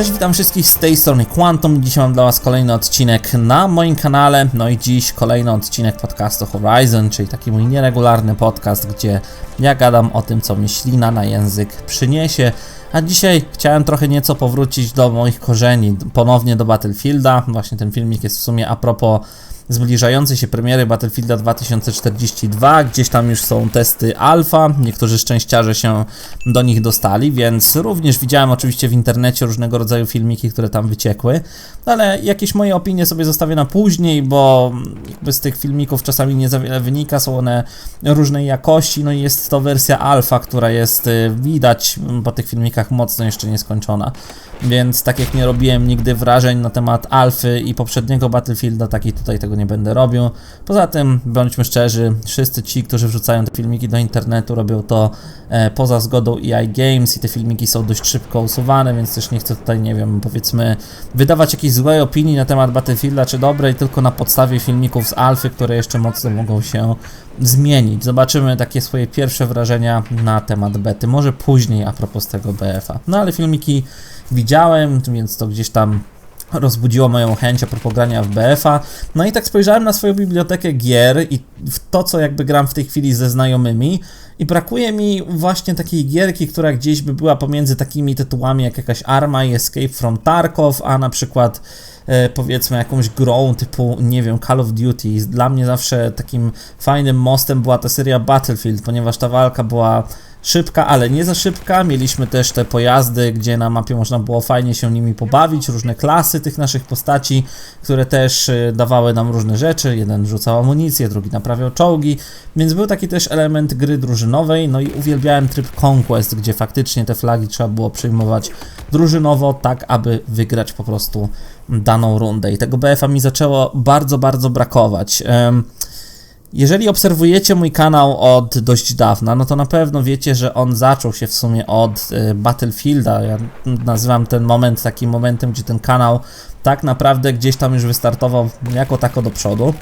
Cześć, witam wszystkich z tej strony Quantum. Dzisiaj mam dla Was kolejny odcinek na moim kanale. No i dziś kolejny odcinek podcastu Horizon, czyli taki mój nieregularny podcast, gdzie ja gadam o tym, co mi ślina na język przyniesie. A dzisiaj chciałem trochę nieco powrócić do moich korzeni, ponownie do Battlefielda. Właśnie ten filmik jest w sumie a propos zbliżającej się premiery Battlefielda 2042. Gdzieś tam już są testy alfa, niektórzy szczęściarze się do nich dostali, więc również widziałem oczywiście w internecie różnego rodzaju filmiki, które tam wyciekły, ale jakieś moje opinie sobie zostawię na później, bo jakby z tych filmików czasami nie za wiele wynika, są one różnej jakości, no i jest to wersja alfa, która jest y, widać po tych filmikach mocno jeszcze nieskończona. Więc tak jak nie robiłem nigdy wrażeń na temat alfy i poprzedniego Battlefielda, tak i tutaj tego nie będę robił. Poza tym, bądźmy szczerzy, wszyscy ci, którzy wrzucają te filmiki do internetu, robią to e, poza zgodą EI Games i te filmiki są dość szybko usuwane, więc też nie chcę tutaj, nie wiem, powiedzmy, wydawać jakiejś złej opinii na temat Battlefielda czy dobrej, tylko na podstawie filmików z alfy, które jeszcze mocno mogą się zmienić. Zobaczymy takie swoje pierwsze wrażenia na temat bety, może później a propos tego BF-a. No ale filmiki widziałem, więc to gdzieś tam rozbudziło moją chęć propos grania w BF-a. No i tak spojrzałem na swoją bibliotekę gier i w to, co jakby gram w tej chwili ze znajomymi i brakuje mi właśnie takiej gierki, która gdzieś by była pomiędzy takimi tytułami jak jakaś Arma i Escape from Tarkov, a na przykład e, powiedzmy jakąś grą typu, nie wiem, Call of Duty. Dla mnie zawsze takim fajnym mostem była ta seria Battlefield, ponieważ ta walka była szybka, ale nie za szybka. Mieliśmy też te pojazdy, gdzie na mapie można było fajnie się nimi pobawić, różne klasy tych naszych postaci, które też y, dawały nam różne rzeczy. Jeden rzucał amunicję, drugi naprawiał czołgi, więc był taki też element gry drużynowej. No i uwielbiałem tryb Conquest, gdzie faktycznie te flagi trzeba było przyjmować drużynowo, tak aby wygrać po prostu daną rundę. I tego BF-a mi zaczęło bardzo, bardzo brakować. Um, jeżeli obserwujecie mój kanał od dość dawna, no to na pewno wiecie, że on zaczął się w sumie od y, Battlefielda. Ja nazywam ten moment takim momentem, gdzie ten kanał tak naprawdę gdzieś tam już wystartował jako tako do przodu.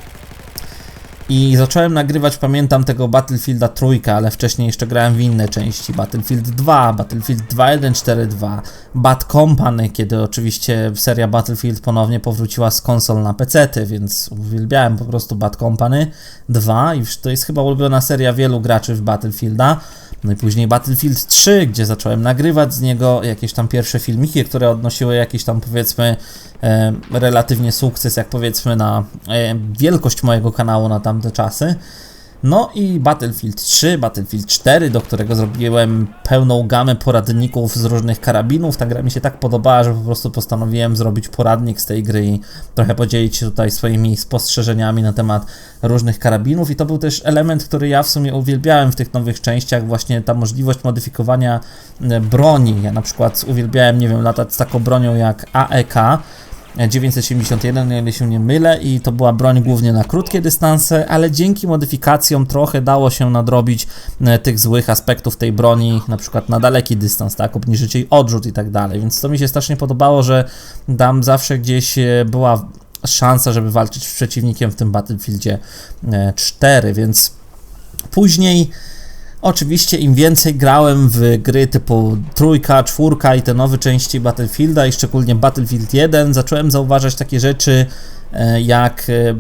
I zacząłem nagrywać, pamiętam tego Battlefielda trójkę, ale wcześniej jeszcze grałem w inne części. Battlefield 2, Battlefield 2142, Bad Company, kiedy oczywiście seria Battlefield ponownie powróciła z konsol na PC, więc uwielbiałem po prostu Bad Company 2 i to jest chyba ulubiona seria wielu graczy w Battlefielda. No i później Battlefield 3, gdzie zacząłem nagrywać z niego jakieś tam pierwsze filmiki, które odnosiły jakiś tam powiedzmy e, relatywnie sukces, jak powiedzmy na e, wielkość mojego kanału na tamte czasy. No i Battlefield 3, Battlefield 4, do którego zrobiłem pełną gamę poradników z różnych karabinów. Ta gra mi się tak podobała, że po prostu postanowiłem zrobić poradnik z tej gry i trochę podzielić się tutaj swoimi spostrzeżeniami na temat różnych karabinów. I to był też element, który ja w sumie uwielbiałem w tych nowych częściach, właśnie ta możliwość modyfikowania e, broni. Ja na przykład uwielbiałem, nie wiem, latać z taką bronią jak AEK, 971, o ile się nie mylę, i to była broń głównie na krótkie dystanse, ale dzięki modyfikacjom trochę dało się nadrobić e, tych złych aspektów tej broni, na przykład na daleki dystans, tak, obniżyć jej odrzut i tak dalej, więc to mi się strasznie podobało, że tam zawsze gdzieś e, była szansa, żeby walczyć z przeciwnikiem w tym Battlefieldzie 4, e, więc później Oczywiście im więcej grałem w gry typu trójka, czwórka i te nowe części Battlefielda i szczególnie Battlefield 1, zacząłem zauważać takie rzeczy e, jak e,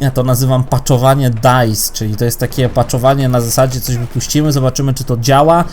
ja to nazywam patchowanie DICE, czyli to jest takie patchowanie na zasadzie coś wypuścimy, zobaczymy czy to działa,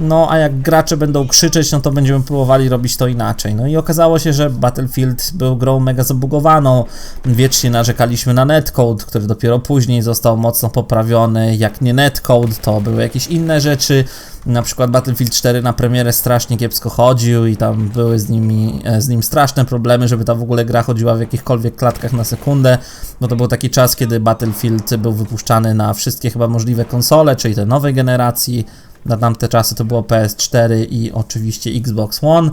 no a jak gracze będą krzyczeć, no to będziemy próbowali robić to inaczej. No i okazało się, że Battlefield był grą mega zabugowaną. Wiecznie narzekaliśmy na netcode, który dopiero później został mocno poprawiony. Jak nie netcode, to były jakieś inne rzeczy. Na przykład Battlefield 4 na premierę strasznie kiepsko chodził i tam były z, nimi, e, z nim straszne problemy, żeby ta w ogóle gra chodziła w jakichkolwiek klatkach na sekundę, bo to był taki czas, kiedy Battlefield był wypuszczany na wszystkie chyba możliwe konsole, czyli te nowej generacji, na tamte czasy to było PS4 i oczywiście Xbox One.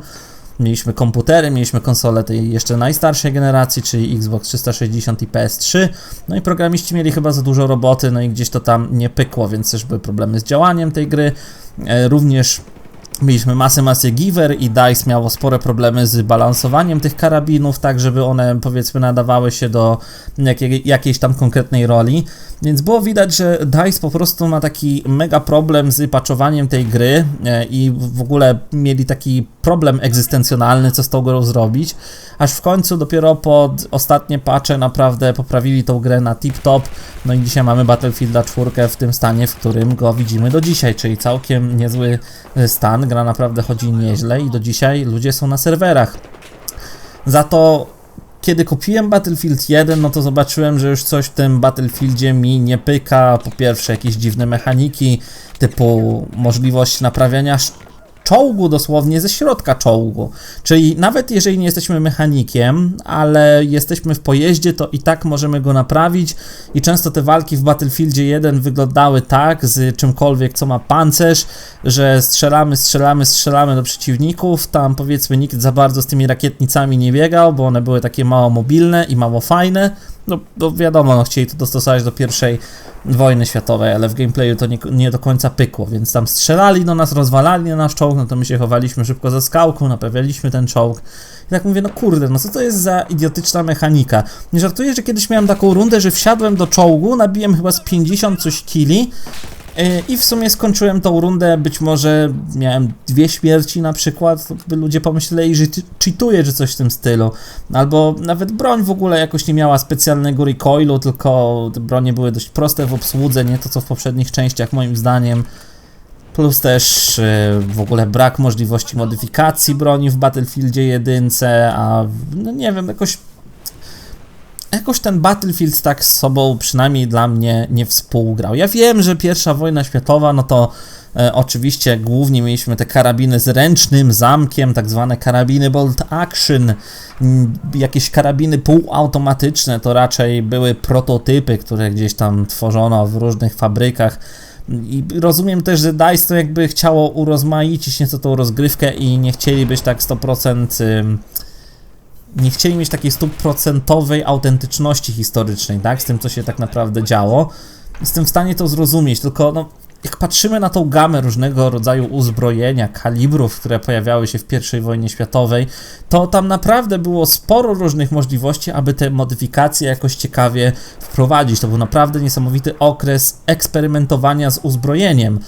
Mieliśmy komputery, mieliśmy konsole tej jeszcze najstarszej generacji, czyli Xbox 360 i PS3. No i programiści mieli chyba za dużo roboty, no i gdzieś to tam nie pykło, więc też były problemy z działaniem tej gry. E, również Mieliśmy masę, masę giver i DICE miało spore problemy z balansowaniem tych karabinów, tak żeby one powiedzmy nadawały się do jakiej, jakiejś tam konkretnej roli. Więc było widać, że DICE po prostu ma taki mega problem z patchowaniem tej gry e, i w ogóle mieli taki problem egzystencjonalny, co z tą grą zrobić, aż w końcu dopiero pod ostatnie patche naprawdę poprawili tą grę na tip-top, no i dzisiaj mamy Battlefielda 4 w tym stanie, w którym go widzimy do dzisiaj, czyli całkiem niezły e, stan, gra naprawdę chodzi nieźle i do dzisiaj ludzie są na serwerach. Za to kiedy kupiłem Battlefield 1, no to zobaczyłem, że już coś w tym Battlefieldzie mi nie pyka. Po pierwsze, jakieś dziwne mechaniki, typu możliwość naprawiania czołgu dosłownie ze środka czołgu. Czyli nawet jeżeli nie jesteśmy mechanikiem, ale jesteśmy w pojeździe, to i tak możemy go naprawić. I często te walki w Battlefieldzie 1 wyglądały tak z czymkolwiek, co ma pancerz, że strzelamy, strzelamy, strzelamy do przeciwników, tam powiedzmy nikt za bardzo z tymi rakietnicami nie biegał, bo one były takie mało mobilne i mało fajne, no, no wiadomo, no, chcieli to dostosować do pierwszej wojny światowej, ale w gameplayu to nie, nie, do końca pykło, więc tam strzelali do nas, rozwalali na nasz czołg, no to my się chowaliśmy szybko za skałką, naprawialiśmy ten czołg. I tak mówię, no kurde, no co to jest za idiotyczna mechanika? Nie żartuję, że kiedyś miałem taką rundę, że wsiadłem do czołgu, nabiłem chyba z 50 coś kili, I w sumie skończyłem tą rundę, być może miałem dwie śmierci na przykład, by ludzie pomyśleli, że cheatuję czy coś w tym stylu. Albo nawet broń w ogóle jakoś nie miała specjalnego recoilu, tylko te bronie były dość proste w obsłudze, nie to co w poprzednich częściach moim zdaniem. Plus też e, w ogóle brak możliwości modyfikacji broni w Battlefieldzie 1, a no nie wiem, jakoś jakoś ten Battlefield tak z sobą przynajmniej dla mnie nie współgrał. Ja wiem, że pierwsza wojna światowa, no to e, oczywiście głównie mieliśmy te karabiny z ręcznym zamkiem, tak zwane karabiny bolt action, jakieś karabiny półautomatyczne, to raczej były prototypy, które gdzieś tam tworzono w różnych fabrykach. I rozumiem też, że DICE to jakby chciało urozmaicić nieco tą rozgrywkę i nie chcieli być tak 100% nie chcieli mieć takiej stuprocentowej autentyczności historycznej, tak, z tym, co się tak naprawdę działo. Jestem w stanie to zrozumieć, tylko no, jak patrzymy na tą gamę różnego rodzaju uzbrojenia, kalibrów, które pojawiały się w I wojnie światowej, to tam naprawdę było sporo różnych możliwości, aby te modyfikacje jakoś ciekawie wprowadzić. To był naprawdę niesamowity okres eksperymentowania z uzbrojeniem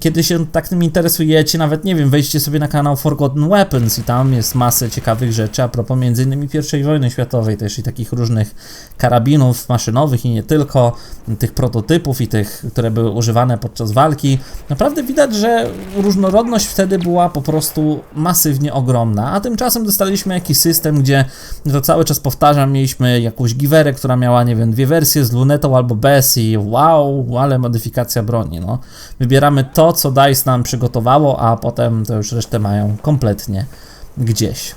kiedy się tak tym interesujecie, nawet nie wiem, wejdźcie sobie na kanał Forgotten Weapons i tam jest masę ciekawych rzeczy a propos między innymi I wojny światowej też i takich różnych karabinów maszynowych i nie tylko, tych prototypów i tych, które były używane podczas walki. Naprawdę widać, że różnorodność wtedy była po prostu masywnie ogromna, a tymczasem dostaliśmy jakiś system, gdzie to cały czas powtarzam, mieliśmy jakąś giwerę, która miała, nie wiem, dwie wersje z lunetą albo bez i wow, ale modyfikacja broni, no. Wybieramy to, co DICE nam przygotowało, a potem to już resztę mają kompletnie gdzieś.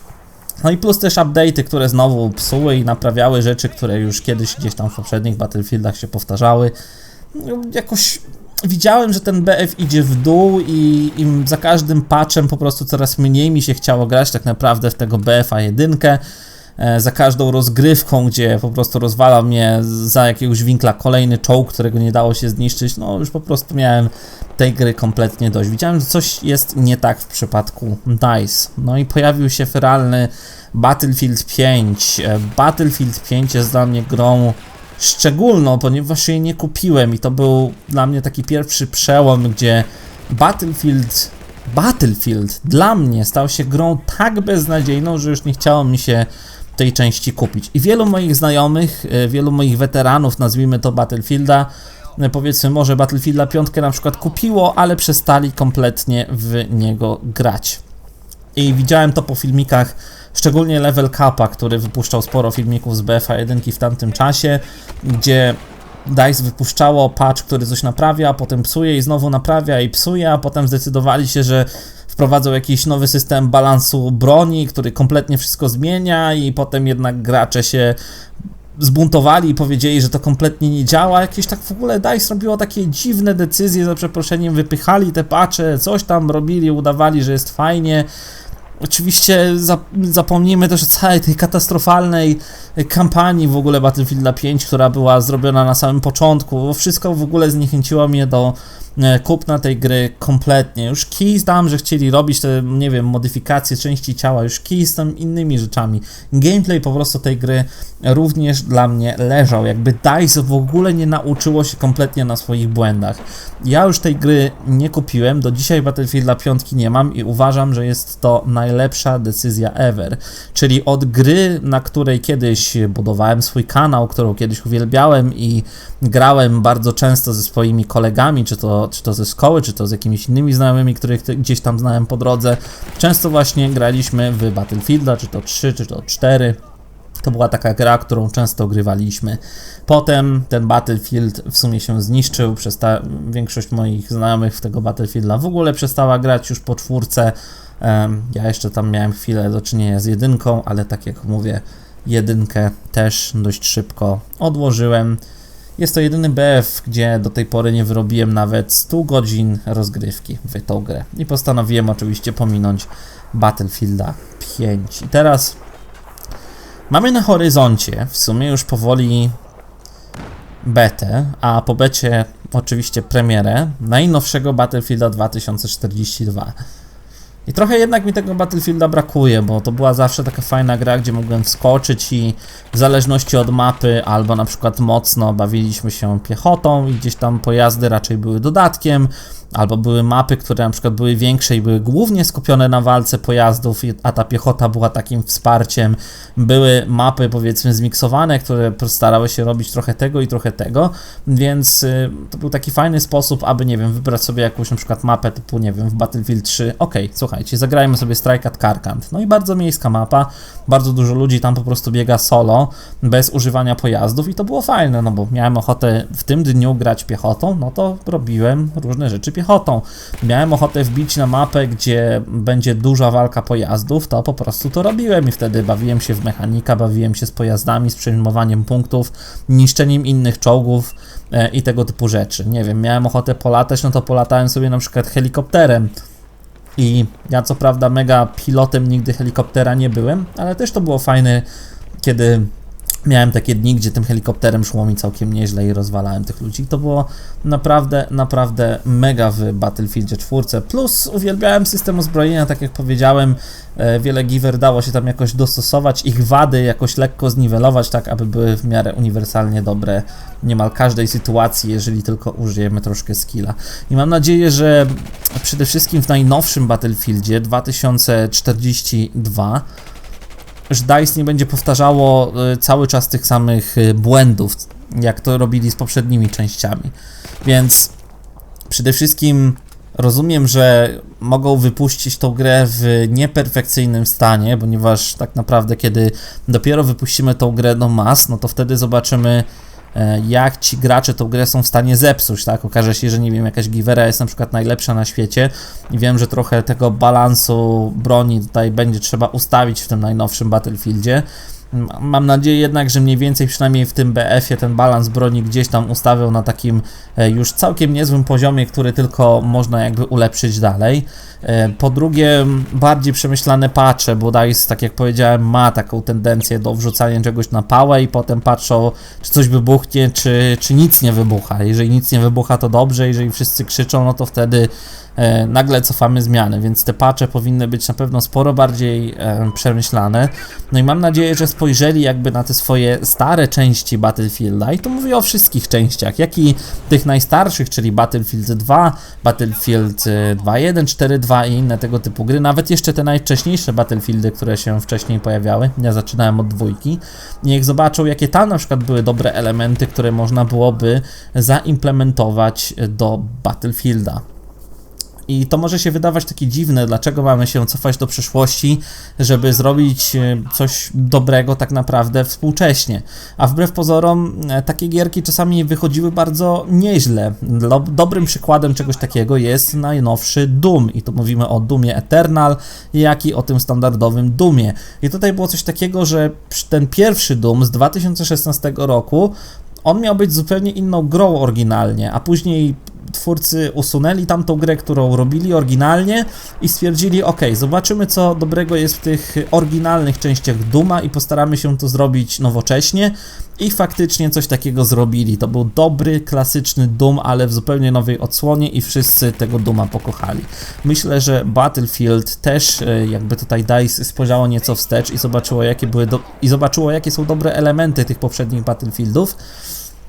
No i plus też update'y, które znowu psuły i naprawiały rzeczy, które już kiedyś gdzieś tam w poprzednich Battlefieldach się powtarzały. Jakoś widziałem, że ten BF idzie w dół i, i za każdym patchem po prostu coraz mniej mi się chciało grać tak naprawdę w tego BF-a jedynkę. E, za każdą rozgrywką, gdzie po prostu rozwalał mnie za jakiegoś winkla kolejny czołg, którego nie dało się zniszczyć, no już po prostu miałem tej gry kompletnie dość. Widziałem, że coś jest nie tak w przypadku DICE. No i pojawił się feralny Battlefield 5. E, Battlefield 5 jest dla mnie grą szczególną, ponieważ jej nie kupiłem i to był dla mnie taki pierwszy przełom, gdzie Battlefield Battlefield dla mnie stał się grą tak beznadziejną, że już nie chciało mi się tej części kupić. I wielu moich znajomych, e, wielu moich weteranów, nazwijmy to Battlefielda, powiedzmy może Battlefielda 5 na przykład kupiło, ale przestali kompletnie w niego grać. I widziałem to po filmikach, szczególnie Level Cupa, który wypuszczał sporo filmików z BFA 1 w tamtym czasie, gdzie DICE wypuszczało patch, który coś naprawia, a potem psuje i znowu naprawia i psuje, a potem zdecydowali się, że wprowadzą jakiś nowy system balansu broni, który kompletnie wszystko zmienia i potem jednak gracze się zbuntowali i powiedzieli, że to kompletnie nie działa. Jakieś tak w ogóle DICE robiło takie dziwne decyzje, za przeproszeniem wypychali te patche, coś tam robili, udawali, że jest fajnie. Oczywiście zapomnijmy też o całej tej katastrofalnej kampanii w ogóle Battlefielda 5, która była zrobiona na samym początku. Wszystko w ogóle zniechęciło mnie do kupna tej gry kompletnie. Już kij znam, że chcieli robić te, nie wiem, modyfikacje części ciała, już kij z tam innymi rzeczami. Gameplay po prostu tej gry również dla mnie leżał. Jakby DICE w ogóle nie nauczyło się kompletnie na swoich błędach. Ja już tej gry nie kupiłem, do dzisiaj Battlefielda 5 nie mam i uważam, że jest to najlepsza decyzja ever. Czyli od gry, na której kiedyś budowałem swój kanał, którą kiedyś uwielbiałem i grałem bardzo często ze swoimi kolegami, czy to, czy to ze szkoły, czy to z jakimiś innymi znajomymi, których gdzieś tam znałem po drodze. Często właśnie graliśmy w Battlefielda, czy to 3, czy to 4. To była taka gra, którą często grywaliśmy. Potem ten Battlefield w sumie się zniszczył, przesta- większość moich znajomych w tego Battlefielda w ogóle przestała grać już po czwórce. Ja jeszcze tam miałem chwilę do czynienia z jedynką, ale tak jak mówię, jedynkę też dość szybko odłożyłem. Jest to jedyny BF, gdzie do tej pory nie wyrobiłem nawet 100 godzin rozgrywki w tą grę. I postanowiłem oczywiście pominąć Battlefielda 5. I teraz mamy na horyzoncie w sumie już powoli betę, a po becie oczywiście premierę najnowszego Battlefielda 2042. I trochę jednak mi tego Battlefielda brakuje, bo to była zawsze taka fajna gra, gdzie mogłem wskoczyć i w zależności od mapy, albo na przykład mocno bawiliśmy się piechotą i gdzieś tam pojazdy raczej były dodatkiem, albo były mapy, które na przykład były większe i były głównie skupione na walce pojazdów, a ta piechota była takim wsparciem. Były mapy powiedzmy zmiksowane, które starały się robić trochę tego i trochę tego, więc y, to był taki fajny sposób, aby, nie wiem, wybrać sobie jakąś na przykład mapę typu, nie wiem, w Battlefield 3, okej, słuchajcie, zagrajmy sobie Strike at Karkand. No i bardzo miejska mapa, bardzo dużo ludzi tam po prostu biega solo, bez używania pojazdów i to było fajne, no bo miałem ochotę w tym dniu grać piechotą, no to robiłem różne rzeczy piechotą. Miałem ochotę wbić na mapę, gdzie będzie duża walka pojazdów, to po prostu to robiłem i wtedy bawiłem się w mechanika, bawiłem się z pojazdami, z przejmowaniem punktów, niszczeniem innych czołgów e, i tego typu rzeczy. Nie wiem, miałem ochotę polatać, no to polatałem sobie na przykład helikopterem. I ja co prawda mega pilotem nigdy helikoptera nie byłem, ale też to było fajne, kiedy miałem takie dni, gdzie tym helikopterem szło mi całkiem nieźle i rozwalałem tych ludzi. To było naprawdę, naprawdę mega w Battlefieldzie 4. Plus uwielbiałem system uzbrojenia, tak jak powiedziałem, e, wiele giver dało się tam jakoś dostosować, ich wady jakoś lekko zniwelować, tak aby były w miarę uniwersalnie dobre niemal każdej sytuacji, jeżeli tylko użyjemy troszkę skilla. I mam nadzieję, że przede wszystkim w najnowszym Battlefieldzie 2042 że DICE nie będzie powtarzało y, cały czas tych samych y, błędów, jak to robili z poprzednimi częściami. Więc przede wszystkim rozumiem, że mogą wypuścić tą grę w nieperfekcyjnym stanie, ponieważ tak naprawdę kiedy dopiero wypuścimy tą grę do mas, no to wtedy zobaczymy jak ci gracze tą grę są w stanie zepsuć, tak? Okaże się, że nie wiem, jakaś givera jest na przykład najlepsza na świecie i wiem, że trochę tego balansu broni tutaj będzie trzeba ustawić w tym najnowszym Battlefieldzie. Mam nadzieję jednak, że mniej więcej przynajmniej w tym BF-ie ten balans broni gdzieś tam ustawią na takim e, już całkiem niezłym poziomie, który tylko można jakby ulepszyć dalej. E, Po drugie, bardziej przemyślane patche, bo DICE, tak jak powiedziałem, ma taką tendencję do wrzucania czegoś na pałę i potem patrzą, czy coś wybuchnie, czy, czy nic nie wybucha. Jeżeli nic nie wybucha, to dobrze, jeżeli wszyscy krzyczą, no to wtedy nagle cofamy zmiany, więc te patche powinny być na pewno sporo bardziej e, przemyślane. No i mam nadzieję, że spojrzeli jakby na te swoje stare części Battlefielda i tu mówię o wszystkich częściach, jak i tych najstarszych, czyli Battlefield 2, Battlefield e, 2.1, 4.2 i inne tego typu gry, nawet jeszcze te najwcześniejsze Battlefieldy, które się wcześniej pojawiały, ja zaczynałem od dwójki, niech zobaczą jakie tam na przykład były dobre elementy, które można byłoby zaimplementować do Battlefielda. I to może się wydawać takie dziwne, dlaczego mamy się cofać do przeszłości, żeby zrobić e, coś dobrego tak naprawdę współcześnie. A wbrew pozorom, e, takie gierki czasami wychodziły bardzo nieźle. Dobrym przykładem czegoś takiego jest najnowszy Doom. I tu mówimy o Doomie Eternal, jak i o tym standardowym Doomie. I tutaj było coś takiego, że ten pierwszy Doom z 2016 roku on miał być zupełnie inną grą oryginalnie, a później twórcy usunęli tamtą grę, którą robili oryginalnie i stwierdzili, ok, zobaczymy co dobrego jest w tych oryginalnych częściach Duma i postaramy się to zrobić nowocześnie i faktycznie coś takiego zrobili. To był dobry, klasyczny Doom, ale w zupełnie nowej odsłonie i wszyscy tego Duma pokochali. Myślę, że Battlefield też e, jakby tutaj DICE spojrzało nieco wstecz i zobaczyło jakie były do... i zobaczyło jakie są dobre elementy tych poprzednich Battlefieldów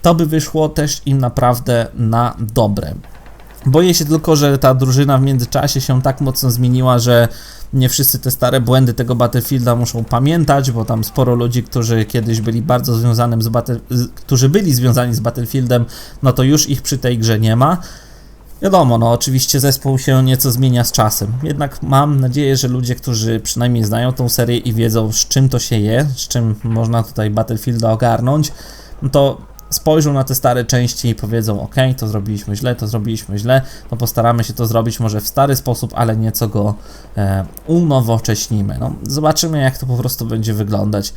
to by wyszło też im naprawdę na dobre. Boję się tylko, że ta drużyna w międzyczasie się tak mocno zmieniła, że nie wszyscy te stare błędy tego Battlefielda muszą pamiętać, bo tam sporo ludzi, którzy kiedyś byli bardzo związanym z Battle, którzy byli związani z Battlefieldem, no to już ich przy tej grze nie ma. Wiadomo, no oczywiście zespół się nieco zmienia z czasem. Jednak mam nadzieję, że ludzie, którzy przynajmniej znają tą serię i wiedzą z czym to się je, z czym można tutaj Battlefielda ogarnąć, no to spojrzą na te stare części i powiedzą: OK, to zrobiliśmy źle, to zrobiliśmy źle, no postaramy się to zrobić może w stary sposób, ale nieco go e, unowocześnimy. No, zobaczymy, jak to po prostu będzie wyglądać.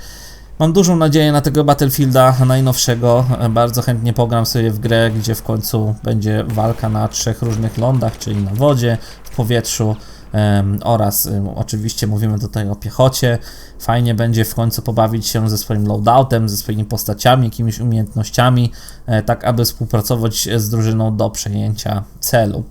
Mam dużą nadzieję na tego Battlefielda najnowszego. E, bardzo chętnie pogram sobie w grę, gdzie w końcu będzie walka na trzech różnych lądach, czyli na wodzie, w powietrzu oraz oczywiście mówimy tutaj o piechocie. Fajnie będzie w końcu pobawić się ze swoim loadoutem, ze swoimi postaciami, jakimiś umiejętnościami, e, tak aby współpracować z drużyną do przejęcia celu.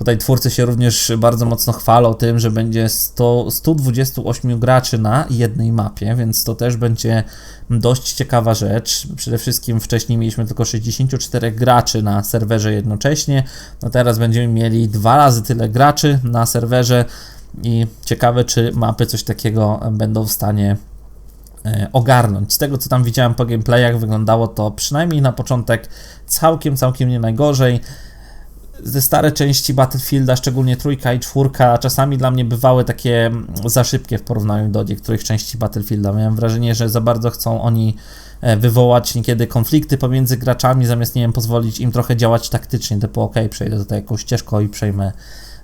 Tutaj twórcy się również bardzo mocno chwalą tym, że będzie 100, 128 graczy na jednej mapie, więc to też będzie dość ciekawa rzecz. Przede wszystkim wcześniej mieliśmy tylko 64 graczy na serwerze jednocześnie, no teraz będziemy mieli dwa razy tyle graczy na serwerze i ciekawe, czy mapy coś takiego będą w stanie e, ogarnąć. Z tego co tam widziałem po gameplayach, wyglądało to przynajmniej na początek całkiem, całkiem nie najgorzej te stare części Battlefielda, szczególnie trójka i czwórka, czasami dla mnie bywały takie za szybkie w porównaniu do niektórych części Battlefielda. Miałem wrażenie, że za bardzo chcą oni e, wywołać niekiedy konflikty pomiędzy graczami, zamiast nie wiem, pozwolić im trochę działać taktycznie, typu ok, przejdę tutaj jakąś ścieżką i przejmę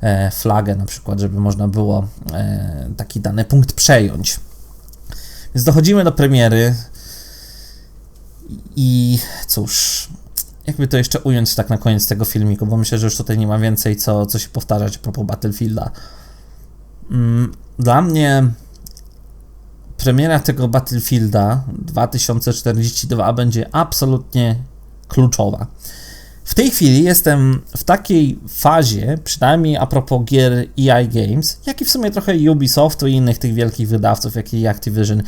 e, flagę na przykład, żeby można było e, taki dany punkt przejąć. Więc dochodzimy do premiery i cóż, jakby to jeszcze ująć tak na koniec tego filmiku, bo myślę, że już tutaj nie ma więcej co, co się powtarzać a propos Battlefielda. Mm, dla mnie premiera tego Battlefielda 2042 będzie absolutnie kluczowa. W tej chwili jestem w takiej fazie, przynajmniej a propos gier EI Games, jak i w sumie trochę Ubisoftu i innych tych wielkich wydawców, jak i Activision,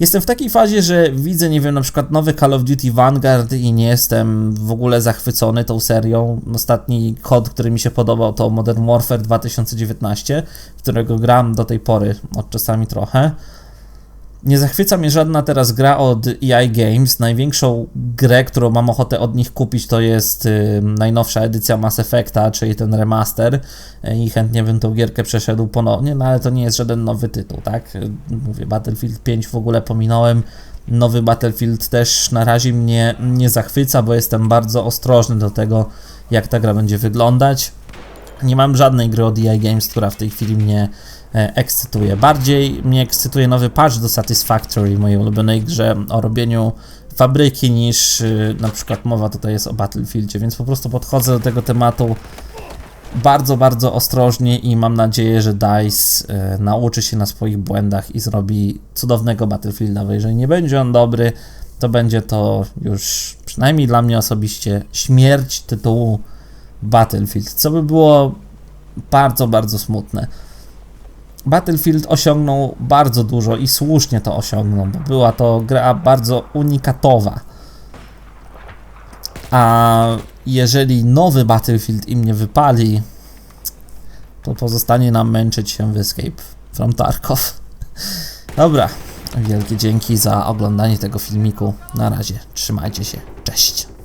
Jestem w takiej fazie, że widzę, nie wiem, na przykład nowy Call of Duty Vanguard i nie jestem w ogóle zachwycony tą serią. Ostatni kod, który mi się podobał, to Modern Warfare 2019, którego gram do tej pory od czasami trochę. Nie zachwyca mnie żadna teraz gra od EI Games. Największą grę, którą mam ochotę od nich kupić, to jest y, najnowsza edycja Mass Effecta, czyli ten remaster. I chętnie bym tą gierkę przeszedł ponownie, no ale to nie jest żaden nowy tytuł, tak? Mówię, Battlefield 5 w ogóle pominąłem. Nowy Battlefield też na razie mnie nie zachwyca, bo jestem bardzo ostrożny do tego, jak ta gra będzie wyglądać. Nie mam żadnej gry od EI Games, która w tej chwili mnie ekscytuje. Bardziej mnie ekscytuje nowy patch do Satisfactory, mojej ulubionej grze o robieniu fabryki, niż y, na przykład mowa tutaj jest o Battlefieldzie, więc po prostu podchodzę do tego tematu bardzo, bardzo ostrożnie i mam nadzieję, że DICE y, nauczy się na swoich błędach i zrobi cudownego Battlefielda, bo jeżeli nie będzie on dobry, to będzie to już przynajmniej dla mnie osobiście śmierć tytułu Battlefield, co by było bardzo, bardzo smutne. Battlefield osiągnął bardzo dużo i słusznie to osiągnął, bo była to gra bardzo unikatowa. A jeżeli nowy Battlefield im nie wypali, to pozostanie nam męczyć się w Escape from Tarkov. Dobra, wielkie dzięki za oglądanie tego filmiku. Na razie, trzymajcie się, cześć.